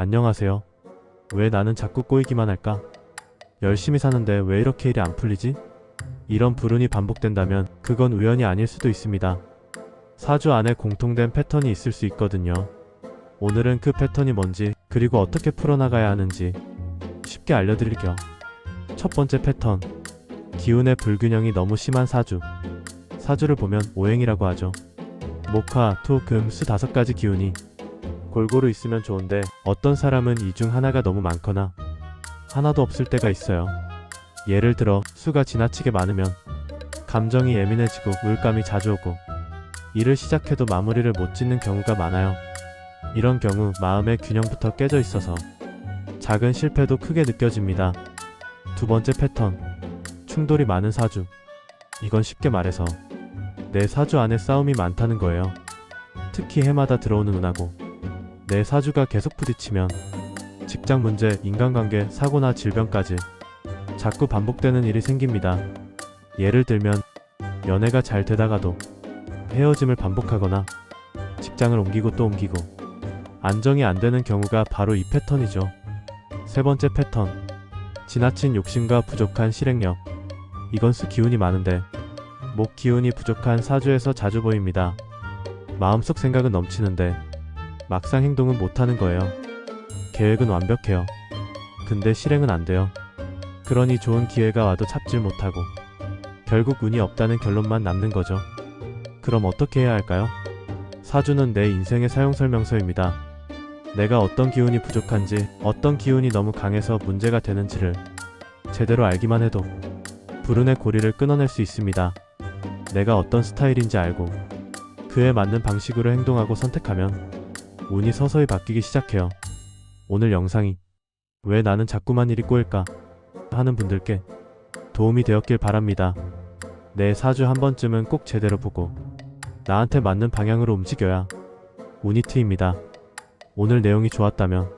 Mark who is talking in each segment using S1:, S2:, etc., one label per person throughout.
S1: 안녕하세요. 왜 나는 자꾸 꼬이기만 할까? 열심히 사는데 왜 이렇게 일이 안 풀리지? 이런 불운이 반복된다면 그건 우연이 아닐 수도 있습니다. 사주 안에 공통된 패턴이 있을 수 있거든요. 오늘은 그 패턴이 뭔지 그리고 어떻게 풀어나가야 하는지 쉽게 알려드릴게요. 첫 번째 패턴. 기운의 불균형이 너무 심한 사주. 사주를 보면 오행이라고 하죠. 목화, 토, 금, 수 다섯 가지 기운이 골고루 있으면 좋은데 어떤 사람은 이 중 하나가 너무 많거나 하나도 없을 때가 있어요. 예를 들어 수가 지나치게 많으면 감정이 예민해지고 우울감이 자주 오고 일을 시작해도 마무리를 못 짓는 경우가 많아요. 이런 경우 마음의 균형부터 깨져 있어서 작은 실패도 크게 느껴집니다. 두 번째 패턴. 충돌이 많은 사주. 이건 쉽게 말해서 내 사주 안에 싸움이 많다는 거예요. 특히 해마다 들어오는 운하고 내 사주가 계속 부딪히면 직장 문제, 인간관계, 사고나 질병까지 자꾸 반복되는 일이 생깁니다. 예를 들면 연애가 잘 되다가도 헤어짐을 반복하거나 직장을 옮기고 또 옮기고 안정이 안 되는 경우가 바로 이 패턴이죠. 세 번째 패턴. 지나친 욕심과 부족한 실행력. 이건 수 기운이 많은데 목 기운이 부족한 사주에서 자주 보입니다. 마음속 생각은 넘치는데 막상 행동은 못하는 거예요. 계획은 완벽해요. 근데 실행은 안 돼요. 그러니 좋은 기회가 와도 잡질 못하고 결국 운이 없다는 결론만 남는 거죠. 그럼 어떻게 해야 할까요? 사주는 내 인생의 사용 설명서입니다. 내가 어떤 기운이 부족한지, 어떤 기운이 너무 강해서 문제가 되는지를 제대로 알기만 해도 불운의 고리를 끊어낼 수 있습니다. 내가 어떤 스타일인지 알고 그에 맞는 방식으로 행동하고 선택하면 운이 서서히 바뀌기 시작해요. 오늘 영상이 왜 나는 자꾸만 일이 꼬일까 하는 분들께 도움이 되었길 바랍니다. 내 사주 한 번쯤은 꼭 제대로 보고 나한테 맞는 방향으로 움직여야 운이 트입니다. 오늘 내용이 좋았다면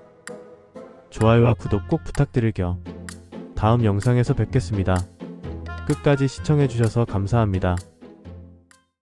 S1: 좋아요와 구독 꼭 부탁드릴게요. 다음 영상에서 뵙겠습니다. 끝까지 시청해주셔서 감사합니다.